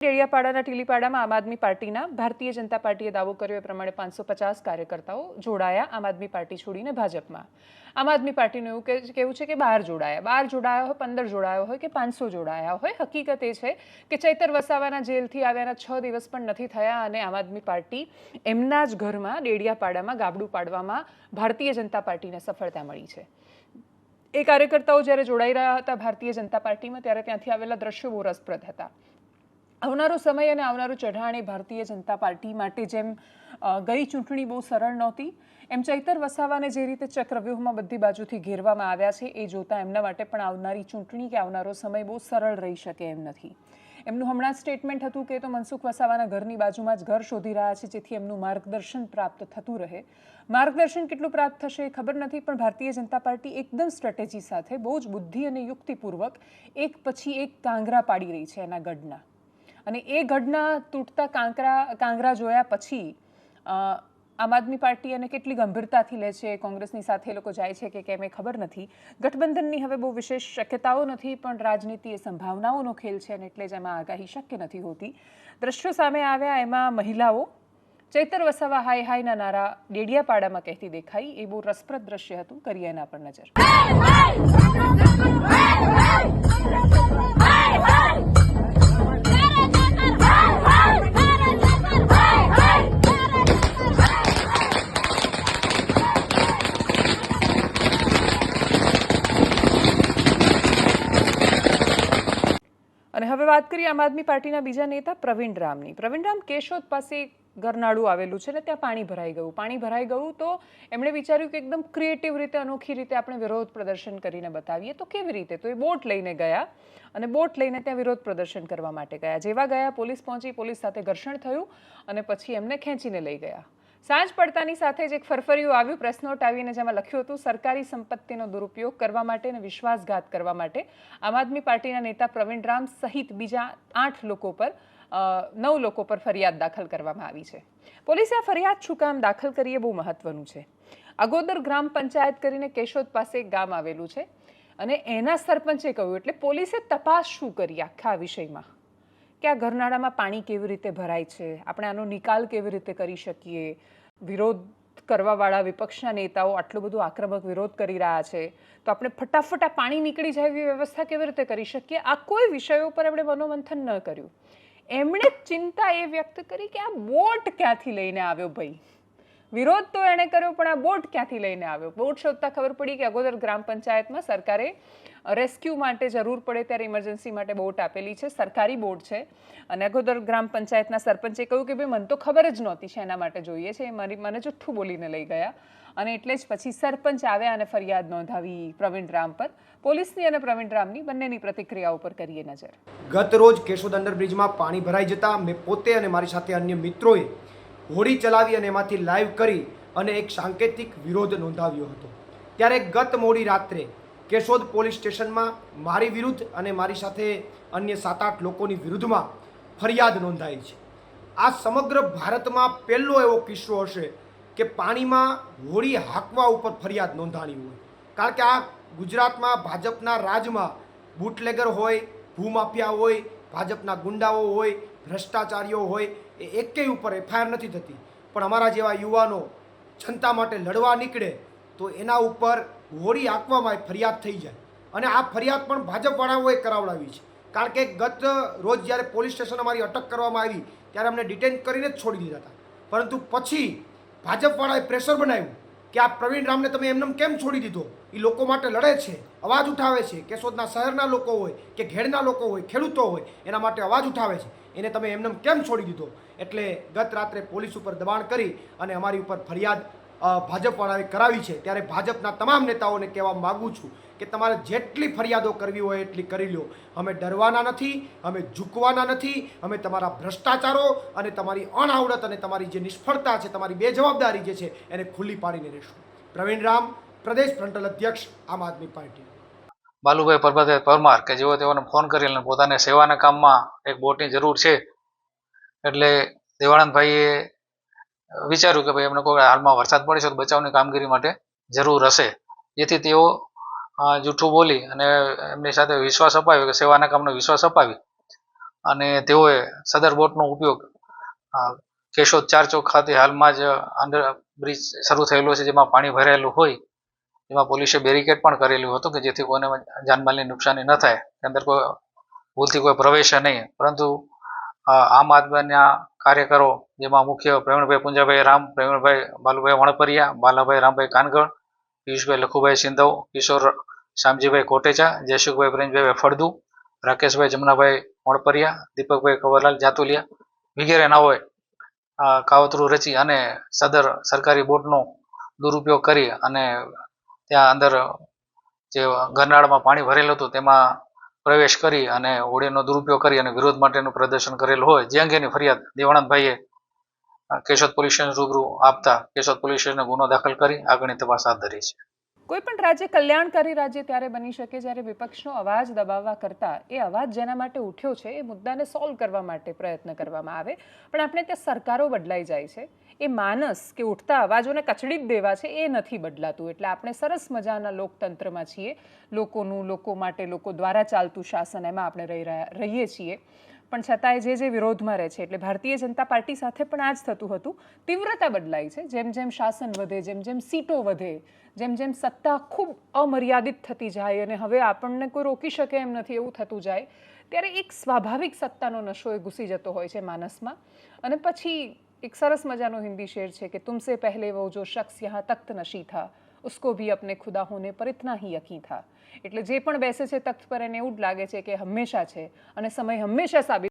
ડેડિયાપાડાના ટીલીપાડામાં આમ આદમી પાર્ટીના ભારતીય જનતા પાર્ટીએ દાવો કર્યો એ પ્રમાણે પાંચસો પચાસ કાર્યકર્તાઓ જોડાયા આમ આદમી પાર્ટી છોડીને ભાજપમાં. આમ આદમી પાર્ટીનું એવું કેવું છે કે બાર જોડાયા. બાર જોડાયા હોય, પંદર જોડાયા હોય કે પાંચસો જોડાયા હોય. હકીકત એ છે કે ચૈતર વસાવાના જેલથી આવ્યાના છ દિવસ પણ નથી થયા અને આમ આદમી પાર્ટી એમના જ ઘરમાં ડેડિયાપાડામાં ગાબડું પાડવામાં ભારતીય જનતા પાર્ટીને સફળતા મળી છે. એ કાર્યકર્તાઓ જ્યારે જોડાઈ રહ્યા હતા ભારતીય જનતા પાર્ટીમાં, ત્યારે ત્યાંથી આવેલા દ્રશ્યો બહુ રસપ્રદ હતા. આવનારો સમય અને આવનારું ચઢાણ એ ભારતીય જનતા પાર્ટી માટે જેમ ગઈ ચૂંટણી બહુ સરળ નહોતી, એમ ચૈતર વસાવાને જે રીતે ચક્રવ્યૂહમાં બધી બાજુથી ઘેરવામાં આવ્યા છે, એ જોતાં એમના માટે પણ આવનારી ચૂંટણી કે આવનારો સમય બહુ સરળ રહી શકે એમ નથી. એમનું હમણાં સ્ટેટમેન્ટ હતું કે તો મનસુખ વસાવાના ઘરની બાજુમાં જ ઘર શોધી રહ્યા છે, જેથી એમનું માર્ગદર્શન પ્રાપ્ત થતું રહે. માર્ગદર્શન કેટલું પ્રાપ્ત થશે એ ખબર નથી, પણ ભારતીય જનતા પાર્ટી એકદમ સ્ટ્રેટેજી સાથે બહુ જ બુદ્ધિ અને યુક્તિપૂર્વક એક પછી એક કાંગરા પાડી રહી છે એના ગઢના. અને એ ગઢના તૂટતા કાંકરા કાંગરા જોયા પછી આમ આદમી પાર્ટી અને કેટલી ગંભીરતાથી લે છે કોંગ્રેસની સાથે એ લોકો જાય છે કે કેમ એ ખબર નથી ગઠબંધનની હવે બહુ વિશેષ શક્યતાઓ નથી પણ રાજનીતિ એ સંભાવનાઓનો ખેલ છે અને એટલે જ એમાં આગાહી શક્ય નથી હોતી દ્રશ્યો સામે આવ્યા એમાં મહિલાઓ ચૈતર વસાવા હાય હાયના નારા ડેડિયાપાડામાં કહેતી દેખાઈ એ બહુ રસપ્રદ દ્રશ્ય હતું કરીએ એના પર નજર કરીએ આમ આદમી પાર્ટીના બીજા નેતા પ્રવીણ રામની. પ્રવીણ રામ કેશોદ પાસે ગરનાળું આવેલું છે ને ત્યાં પાણી ભરાઈ ગયું. પાણી ભરાઈ ગયું તો એમણે વિચાર્યું કે એકદમ ક્રિએટિવ રીતે, અનોખી રીતે આપણે વિરોધ પ્રદર્શન કરીને બતાવીએ. તો કેવી રીતે? તો એ બોટ લઈને ગયા અને બોટ લઈને ત્યાં વિરોધ પ્રદર્શન કરવા માટે ગયા. જેવા ગયા, પોલીસ પહોંચી, પોલીસ સાથે ઘર્ષણ થયું અને પછી એમને ખેંચીને લઈ ગયા. સાંજ પડતાની સાથે જ એક ફરફરિયું આવ્યું. પ્રેસનોટ આવીને જેમાં લખ્યું હતું, સરકારી સંપત્તિનો દુરુપયોગ કરવા માટે અને વિશ્વાસઘાત કરવા માટે આમ આદમી પાર્ટીના નેતા પ્રવીણ રામ સહિત બીજા આઠ લોકો પર નવ લોકો પર ફરિયાદ દાખલ કરવામાં આવી છે. પોલીસે આ ફરિયાદ શું કામ દાખલ કરી એ બહુ મહત્વનું છે. અગોદર ગ્રામ પંચાયત કરીને કેશોદ પાસે એક ગામ આવેલું છે અને એના સરપંચે કહ્યું, એટલે પોલીસે તપાસ શું કરી આખા વિષયમાં? કે આ ઘરનાળામાં પાણી કેવી રીતે ભરાય છે? આપણે આનો નિકાલ કેવી રીતે કરી શકીએ? વિરોધ કરવાવાળા વિપક્ષના નેતાઓ આટલું બધું આક્રમક વિરોધ કરી રહ્યા છે. તો આપણે ફટાફટ આ પાણી નીકળી જાય એવી વ્યવસ્થા કેવી રીતે કરી શકીએ? આ કોઈ વિષયો પર એમણે મનોમંથન ન કર્યું. એમણે ચિંતા એ વ્યક્ત કરી કે આ બોટ ક્યાંથી લઈને આવ્યો ભાઈ? વિરોધ તો એણે કર્યો, પણ આ બોટ ક્યાંથી લઈને આવ્યો? બોટ શોધતા ખબર પડી કે અગોદર ગ્રામ પંચાયતમાં સરકારે રેસ્ક્યુ માટે જરૂર પડે ત્યારે ઇમરજન્સી માટે બોટ આપેલી છે, સરકારી બોટ છે. અને અગોદર ગ્રામ પંચાયતના સરપંચે કહ્યું કે ભાઈ, મને તો ખબર જ નહોતી છે એના માટે જોઈએ છે. એ મારી, મને જુઠ્ઠું બોલીને લઈ ગયા. અને એટલે જ પછી સરપંચ આવ્યા અને ફરિયાદ નોંધાવી પ્રવીણ રામ પર. પોલીસની અને પ્રવીણ રામની બંનેની પ્રતિક્રિયા ઉપર કરીએ નજર. ગત રોજ કેશોદ અંડરબ્રિજમાં પાણી ભરાઈ જતા મેં પોતે અને મારી સાથે અન્ય મિત્રોએ હોડી ચલાવી અને એમાંથી લાઈવ કરી અને એક સાંકેતિક વિરોધ નોંધાવ્યો હતો. ત્યારે ગત મોડી રાત્રે કેશોદ પોલીસ સ્ટેશનમાં મારી વિરુદ્ધ અને મારી સાથે અન્ય સાત આઠ લોકોની વિરુદ્ધમાં ફરિયાદ નોંધાઈ છે. આ સમગ્ર ભારતમાં પહેલો એવો કિસ્સો હશે કે પાણીમાં હોડી હાંકવા ઉપર ફરિયાદ નોંધાણી હોય. કારણ કે આ ગુજરાતમાં ભાજપના રાજમાં બુટલેગર હોય, ભૂમાફિયા હોય, ભાજપના ગુંડાઓ હોય, ભ્રષ્ટાચારીઓ હોય એ એકેય ઉપર એફઆઈઆર નથી થતી. પણ અમારા જેવા યુવાનો જનતા માટે લડવા નીકળે તો એના ઉપર હોળી આંકવામાં ફરિયાદ થઈ જાય. અને આ ફરિયાદ પણ ભાજપવાળાઓએ કરાવડાવી છે. કારણ કે ગત રોજ જ્યારે પોલીસ સ્ટેશન અમારી અટક કરવામાં આવી, ત્યારે અમને ડિટેન કરીને જ છોડી દીધા હતા. પરંતુ પછી ભાજપવાળાએ પ્રેશર બનાવ્યું. કે આ પ્રવીણ રામને તમે એમને કેમ છોડી દીધો? એ લોકો માટે લડે છે, અવાજ ઉઠાવે છે કેશોદના શહેરના લોકો હોય, કે ઘેડના લોકો હોય, ખેડૂતો હોય, એના માટે અવાજ ઉઠાવે છે. એને તમે એમનેમ કેમ છોડી દીધો? એટલે ગત રાત્રે પોલીસ ઉપર દબાણ કરી અને અમારી ઉપર ફરિયાદ ભાજપવાળાએ કરાવી છે, ત્યારે ભાજપના તમામ નેતાઓને કહેવા માગું છું કે તમારે જેટલી ફરિયાદો કરવી હોય એટલી કરી લો. અમે ડરવાના નથી, અમે ઝૂકવાના નથી, અમે તમારા ભ્રષ્ટાચારો અને તમારી અણઆવડત અને તમારી જે નિષ્ફળતા છે, તમારી બેજવાબદારી જે છે, એને ખુલ્લી પાડીને રહેશું. પ્રવીણ રામ, પ્રદેશ ફ્રન્ટલ અધ્યક્ષ, આમ આદમી પાર્ટી. બાલુભાઈ પરબતભાઈ પરમાર, કે જેઓ તેઓને ફોન કરીને પોતાને સેવાના કામમાં એક બોટની જરૂર છે, એટલે દેવાનંદભાઈએ વિચાર્યું કે ભાઈ એમને કોઈ હાલમાં વરસાદ પડે છે તો બચાવની કામગીરી માટે જરૂર હશે. જેથી તેઓ જૂઠું બોલી અને એમની સાથે વિશ્વાસ અપાવ્યો કે સેવાના કામનો વિશ્વાસ અપાવી. અને તેઓએ સદર બોટનો ઉપયોગ કેશોદ ચાર ચોક ખાતે હાલમાં જ અંડર બ્રિજ શરૂ થયેલો છે, જેમાં પાણી ભરાયેલું હોય, એમાં પોલીસે બેરિકેડ પણ કરેલું હતું કે જેથી કોઈને જાનમાલની નુકસાની ન થાય. અંદર કોઈ ભૂલથી કોઈ પ્રવેશે નહીં. પરંતુ આમ આદમીના કાર્યકરો, જેમાં મુખ્ય પ્રવીણભાઈ પુંજાભાઈ, રામ પ્રવીણભાઈ, બાલુભાઈ વણપરિયા, બાલાભાઈ, રામભાઈ કાનગળ પિયુષભાઈ લખુભાઈ સિંધવ, કિશોર શામજીભાઈ કોટેચા જયસુખભાઈ પ્રેમજીભાઈ ફળદુ, રાકેશભાઈ જમનાભાઈ વણપરિયા, દીપકભાઈ કવરલાલ જાતુલિયા વગેરે નાઓએ કાવતરું રચી અને સદર સરકારી બોટનો દુરુપયોગ કરી અને ત્યાં અંદર જે ગરનાળમાં પાણી ભરેલું હતું, તેમાં પ્રવેશ કરી અને હોડીનો દુરુપયોગ કરી અને વિરોધ માટેનું પ્રદર્શન કરેલું હોય જે અંગેની ફરિયાદ દેવાનંદભાઈએ કેશોદ પોલીસ સ્ટેશન રૂબરૂ આપતા કેશોદ પોલીસ સ્ટેશને ગુનો દાખલ કરી, આગળની તપાસ હાથ ધરી છે. કોઈ પણ રાજ્ય કલ્યાણકારી રાજ્ય ત્યારે બની શકે જ્યારે વિપક્ષનો અવાજ દબાવવા કરતાં એ અવાજ જેના માટે ઉઠ્યો છે એ મુદ્દાને સોલ્વ કરવા માટે પ્રયત્ન કરવામાં આવે. પણ આપણે ત્યાં સરકારો બદલાઈ જાય છે. એ માનસ કે ઉઠતા અવાજોને કચડી જ દેવા છે, એ નથી બદલાતું. એટલે આપણે સરસ મજાના લોકતંત્રમાં છીએ. લોકોનું, લોકો માટે, લોકો દ્વારા ચાલતું શાસન એમાં આપણે રહી રહ્યા, રહીએ છીએ. પણ છતાંય જે જે વિરોધમાં રહે છે, એટલે ભારતીય જનતા પાર્ટી સાથે પણ આ જ થતું હતું. તીવ્રતા બદલાઈ છે. જેમ જેમ શાસન વધે, જેમ જેમ સીટો વધે, જેમ જેમ સત્તા ખૂબ અમર્યાદિત થતી જાય અને હવે આપણને કોઈ રોકી શકે એમ નથી, એવું થતું જાય, ત્યારે એક સ્વાભાવિક સત્તાનો નશો એ ઘૂસી જતો હોય છે માનસમાં. અને પછી એક સરસ મજાનો હિન્દી શેર છે કે તુમસે પહેલે વો જો શખ્સ યહાં તખ્ત નશી થા ઉસકો ભી અપને ખુદા હોને પર ઇતના હી યકીન થા એટલે જે પણ બેસે છે તખ્ત પર એને એવું જ લાગે છે કે હંમેશા છે અને સમય હંમેશા સાબિત